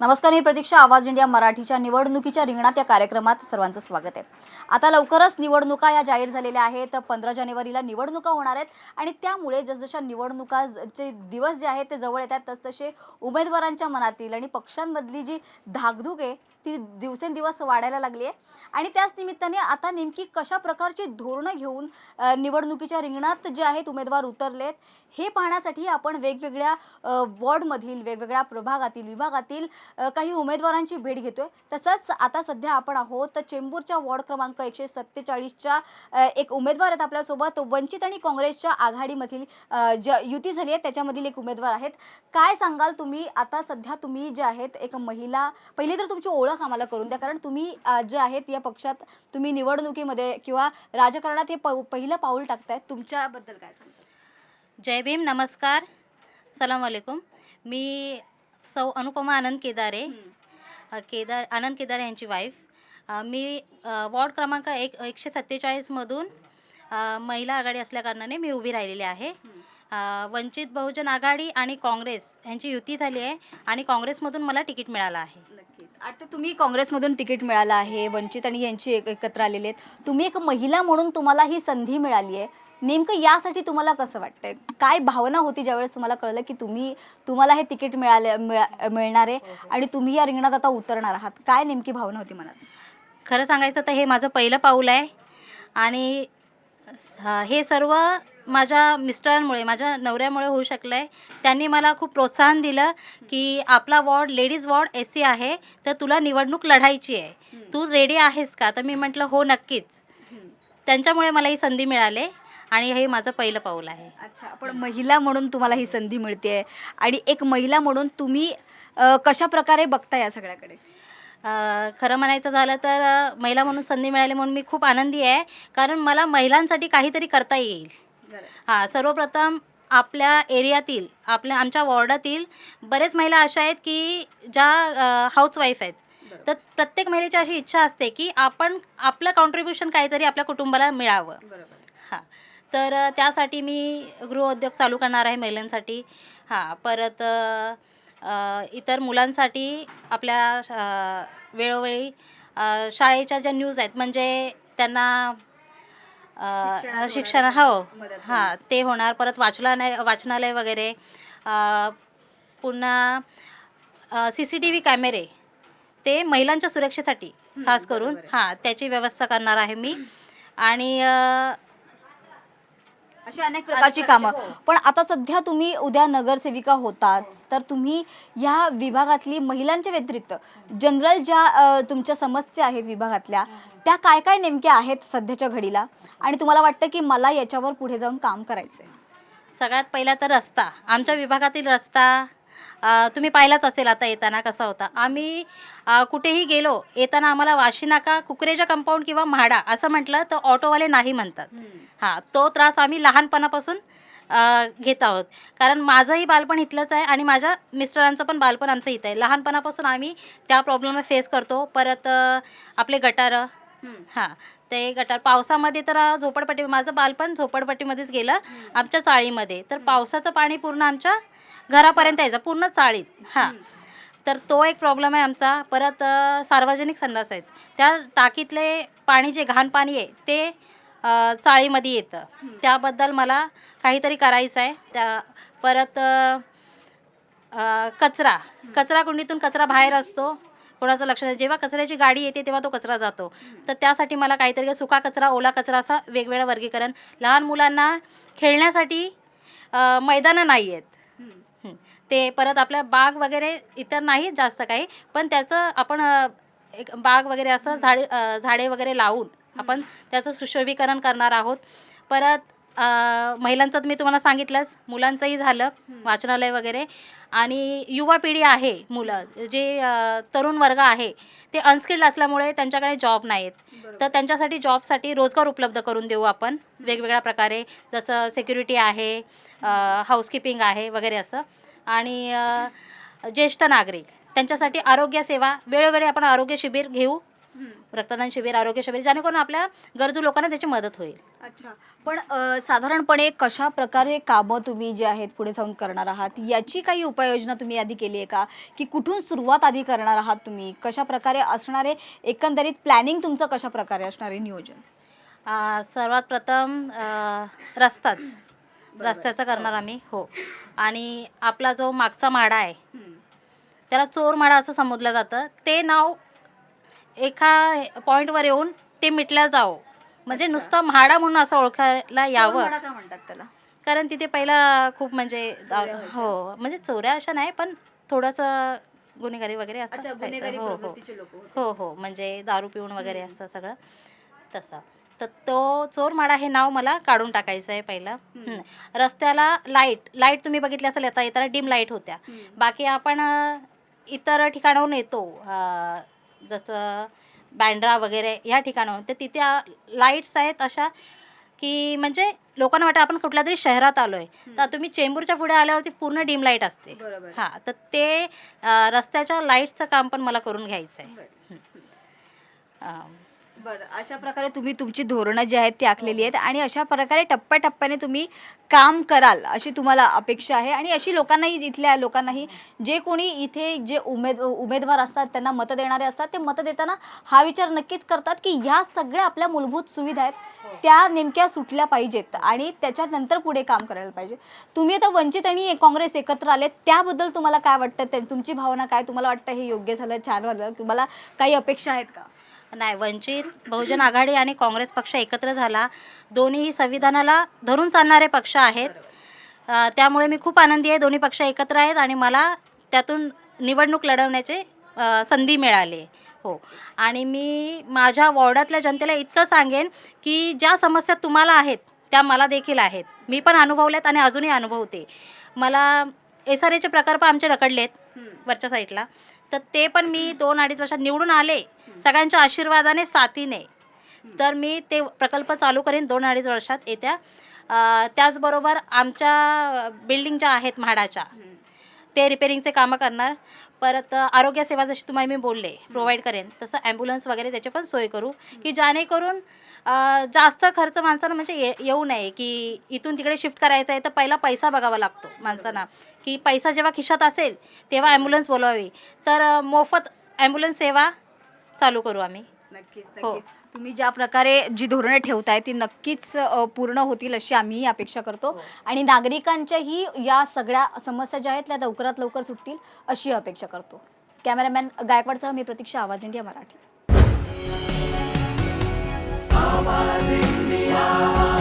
नमस्कार मी प्रतीक्षा आवाज इंडिया मराठीच्या निवडणुकीच्या रिंगणात या कार्यक्रमात सर्वांचं स्वागत आहे. आता लवकरच निवडणुका या जाहीर झालेल्या आहेत. पंधरा जानेवारीला निवडणुका होणार आहेत आणि त्यामुळे जसजशा निवडणुका दिवस जे आहेत ते जवळ येतात तसतसे उमेदवारांच्या मनातील आणि पक्षांमधली जी धाकधूक आहे ती दिवसेंदिवस वाढायला लागली आहे आणि त्याच निमित्ताने आता नेमकी कशा प्रकारची धोरणं घेऊन निवडणुकीच्या रिंगणात जे आहेत उमेदवार उतरलेत हे पाहण्यासाठी आपण वेगवेगळ्या वॉर्डमधील वेगवेगळ्या प्रभागातील विभागातील काही उमेदवारांची भेट घेतोय. तसंच आता सध्या आपण आहोत तर चेंबूरच्या वॉर्ड क्रमांक एकशे सत्तेचाळीसच्या एक उमेदवार आहेत आपल्यासोबत. वंचित आणि काँग्रेसच्या आघाडीमधील ज्या युती झाली आहे त्याच्यामधील एक उमेदवार आहेत. काय सांगाल तुम्ही? आता सध्या तुम्ही जे आहेत एक महिला पहिली तर तुमची ओळख आम्हाला करून द्या. कारण तुम्ही जे आहेत या पक्षात तुम्ही निवडणुकीमध्ये किंवा राजकारणात हे प- पहिलं पाऊल टाकताय. तुमच्याबद्दल काय सांगता? जय भीम नमस्कार. सलाम वालेकुम मी सौ अनुपमा आनंद केदारे. केदार आनंद केदारे यांची वाईफ मी वॉर्ड क्रमांक एक एकशे सत्तेचाळीसमधून महिला आघाडी असल्याकारणाने मी उभी राहिलेली आहे. वंचित बहुजन आघाडी आणि काँग्रेस यांची युती झाली आहे आणि काँग्रेसमधून मला तिकीट मिळालं आहे. आता तुम्ही काँग्रेसमधून तिकीट मिळालं आहे वंचित आणि यांची एक एकत्र आलेले आहेत. तुम्ही एक महिला म्हणून तुम्हाला ही संधी मिळाली आहे. नेमकं यासाठी तुम्हाला कसं वाटतंय? काय भावना होती ज्यावेळेस तुम्हाला कळलं की तुम्ही तुम्हाला हे तिकीट मिळाले मिळा- मिळणार आहे आणि तुम्ही या रिंगणात आता उतरणार आहात? काय नेमकी भावना होती मनात? खरं सांगायचं तर हे माझं पहिलं पाऊल आहे. आणि स- हे सर्व माझ्या मिस्टरांमुळे माझ्या नवऱ्यामुळे होऊ शकलं आहे त्यांनी मला खूप प्रोत्साहन दिलं की आपला ward ladies ward S C आहे तर तुला निवडणूक लढायची आहे. तू रेडी आहेस का? तर मी म्हटलं हो नक्कीच. त्यांच्यामुळे मला ही संधी मिळाली आणि हे माझं पहिलं पाऊल आहे. अच्छा पण महिला म्हणून तुम्हाला ही संधी मिळते आणि एक महिला म्हणून तुम्ही कशा प्रकारे बघता या सगळ्याकडे? खरं म्हणायचं झालं तर महिला म्हणून संधी मिळाली म्हणून मी खूप आनंदी आहे. कारण मला महिलांसाठी काहीतरी करता येईल. हां सर्वप्रथम आपल्या एरियातील आपल्या आमच्या वॉर्डातील बरेच महिला अशा आहेत की ज्या हाऊसवाईफ आहेत. तर प्रत्येक महिलेची अशी इच्छा असते की आपण आपलं कॉन्ट्रीब्युशन काहीतरी आपल्या कुटुंबाला मिळावं. हां तर त्यासाठी मी गृहउद्योग चालू करणार आहे महिलांसाठी. हां परत इतर मुलांसाठी आपल्या वेळोवेळी शाळेच्या ज्या न्यूज आहेत म्हणजे त्यांना अ, शिक्षण हो. हां ते होणार. परत वाचनालय वाचनालय वगैरे. अ, पुन्हा सी सी टी व्ही कॅमेरे. ते महिलांच्या सुरक्षेसाठी खास करून. हां त्याची व्यवस्था करणार आहे मी. आणि अ, अशी अनेक प्रकारची कामं. हो. पण आता सध्या तुम्ही उद्या नगरसेविका होताच तर तुम्ही या विभागातली महिलांच्या व्यतिरिक्त जनरल ज्या अ, तुमच्या समस्या आहेत विभागातल्या त्या काय काय नेमक्या आहेत सध्याच्या घडीला? आणि तुम्हाला वाटतं की मला याच्यावर पुढे जाऊन काम करायचं सगळ्यात पहिला तर रस्ता. आमच्या विभागातील रस्ता तुम्ही पाहिलाच असेल आता येताना कसा होता. आम्ही कुठेही गेलो येताना आम्हाला वाशी नाका कुकरेजा कंपाऊंड किंवा म्हाडा असं म्हटलं तर ऑटोवाले नाही म्हणतात. हां तो त्रास आम्ही लहानपणापासून घेत आहोत. कारण माझंही बालपण इथलंच आहे आणि माझ्या मिस्टरांचं पण बालपण आमचं इथं आहे. लहानपणापासून आम्ही त्या प्रॉब्लेम फेस करतो. परत आपले गटारं. हां ते गटार. पावसामध्ये तर झोपडपट्टी माझं बालपण झोपडपट्टीमध्येच गेलं आमच्या चाळीमध्ये. तर पावसाचं पाणी पूर्ण आमच्या घरापर्यंत यायचं पूर्ण चाळीत. हां. तर तो एक प्रॉब्लेम आहे आमचा. परत सार्वजनिक संडास आहेत. त्या टाकीतले पाणी जे घाण पाणी आहे ते चाळीमध्ये येतं. त्याबद्दल मला काहीतरी करायचं आहे. त्या परत कचरा. कचरा कुंडीतून कचरा बाहेर असतो. कोणाचं लक्ष नाही. जेव्हा कचऱ्याची गाडी येते तेव्हा तो कचरा जातो. तर त्यासाठी मला काहीतरी सुका कचरा ओला कचरा असा वेगवेगळं वर्गीकरण. लहान मुलांना खेळण्यासाठी मैदानं नाही आहेत. ते परत आपल्या बाग वगैरे इतर नाही जास्त काही पण त्याचं आपण एक बाग वगैरे असं झाडे झाडे वगैरे लावून आपण त्याचं सुशोभीकरण करणार आहोत. परत महिलांचं तर मी तुम्हाला सांगितलंच मुलांचंही झालं वाचनालय वगैरे. आणि युवा पिढी आहे मुलं जे तरुण वर्ग आहे ते अनस्किल्ड असल्यामुळे त्यांच्याकडे जॉब नाहीत. तर त्यांच्यासाठी जॉबसाठी रोजगार उपलब्ध करून देऊ आपण वेगवेगळ्या प्रकारे जसं सेक्युरिटी आहे हाऊसकीपिंग आहे वगैरे असं. आणि ज्येष्ठ नागरिक. त्यांच्यासाठी आरोग्य सेवा वेळोवेळी आपण आरोग्य शिबिर घेऊ. रक्तदान शिबिर आरोग्य शिबिर जेणेकरून आपल्या गरजू लोकांना त्याची मदत होईल. अच्छा. पण साधारणपणे कशा प्रकारे कामं तुम्ही जे आहेत पुढे जाऊन करणार आहात याची काही उपाययोजना तुम्ही आधी केली आहे का? की कुठून सुरुवात आधी करणार आहात तुम्ही? कशा प्रकारे असणारे एकंदरीत प्लॅनिंग तुमचं कशा प्रकारे असणार आहे नियोजन? सर्वात प्रथम रस्ताच. रस्त्याचं करणार आम्ही हो. आणि आपला जो मागचा माडा आहे त्याला चोर माडा असं संबोधलं जातं. ते नाव एका पॉईंटवर येऊन ते मिटलं जावं. म्हणजे नुसतं म्हाडा म्हणून असं ओळखायला यावं. म्हणतात त्याला? कारण तिथे पहिला खूप म्हणजे हो म्हणजे चोऱ्या अशा नाही पण थोडंसं गुन्हेगारी वगैरे असतं अच्छा व्हायचं. गुन्हेगारी हो हो. हो हो. म्हणजे दारू पिऊन वगैरे असतं सगळं तसं. तर तो चोरमाडा हे नाव मला काढून टाकायचं आहे पहिलं. रस्त्याला लाइट लाइट तुम्ही बघितली असेल येता येताना डिम लाइट होत्या. बाकी आपण इतर ठिकाणाहून येतो जसं बँड्रा वगैरे ह्या ठिकाणाहून. तर तिथे लाईट्स आहेत अशा की म्हणजे लोकांना वाटतं आपण कुठल्या तरी शहरात आलो आहे तर तुम्ही चेंबूरच्या पुढे आल्यावरती पूर्ण डिम लाइट असते. हां तर ते रस्त्याच्या लाईटचं काम पण मला करून घ्यायचं आहे बरं अशा प्रकारे तुम्ही तुमची धोरणं जी आहेत ती आखलेली आहेत आणि अशा प्रकारे टप्प्याटप्प्याने तुम्ही काम कराल अशी तुम्हाला अपेक्षा आहे. आणि अशी लोकांनाही इथल्या लोकांनाही जे कोणी इथे जे उमेद उमेदवार असतात त्यांना मतं देणारे असतात ते मतं देताना हा विचार नक्कीच करतात की ह्या सगळ्या आपल्या मूलभूत सुविधा आहेत त्या नेमक्या सुटल्या पाहिजेत आणि त्याच्यानंतर पुढे काम करायला पाहिजे. तुम्ही आता वंचित आणि काँग्रेस एकत्र आले त्याबद्दल तुम्हाला काय वाटतं? तुमची भावना काय? तुम्हाला वाटतं हे योग्य झालं छान झालं? तुम्हाला काही अपेक्षा आहेत का? नाही वंचित बहुजन आघाडी आणि काँग्रेस पक्ष एकत्र झाला. दोन्ही संविधानाला धरून चालणारे पक्ष आहेत. अ, त्यामुळे मी खूप आनंदी आहे दोन्ही पक्ष एकत्र आहेत आणि मला त्यातून निवडणूक लढवण्याचे अ, संधी मिळाली. हो. आणि मी माझ्या वॉर्डातल्या जनतेला इतकं सांगेन की ज्या समस्या तुम्हाला आहेत त्या मला देखील आहेत. मी पण अनुभवल्यात आणि अजूनही अनुभवते. मला एस आर एचे प्रकल्प आमचे रखडलेत वरच्या साईडला. तर ते पण मी दोन अडीच वर्षात निवडून आले. सगळ्यांच्या आशीर्वादाने साथीने. तर मी ते प्रकल्प चालू करेन दोन अडीच वर्षात येत्या. त्याचबरोबर आमच्या बिल्डिंग ज्या आहेत म्हाडाच्या ते रिपेरिंगचे कामं करणार. परत आरोग्यसेवा जशी तुम्हाला मी बोलले प्रोव्हाइड करेन तसं ॲम्ब्युलन्स वगैरे त्याची पण सोय करू. की जेणेकरून जास्त खर्च माणसानं म्हणजे ये येऊ नये की इथून तिकडे शिफ्ट करायचं आहे तर पहिला पैसा बघावा लागतो माणसांना. की पैसा जेव्हा खिशात असेल तेव्हा ॲम्ब्युलन्स बोलवावी तर मोफत ॲम्ब्युलन्स सेवा चालू करू आम्ही. नक्कीच हो. नक्कीच. तुम्ही ज्या प्रकारे जी धोरणे ठेवताय ती नक्कीच अ, पूर्ण होतील अशी आम्हीही अपेक्षा करतो. आणि नागरिकांच्याही या सगळ्या समस्या ज्या आहेत त्या लवकरात लवकर सुटतील अशी अपेक्षा करतो. कॅमेरामॅन गायकवाडसह मी प्रतीक्षा आवाज इंडिया मराठी. आवाज इंडिया.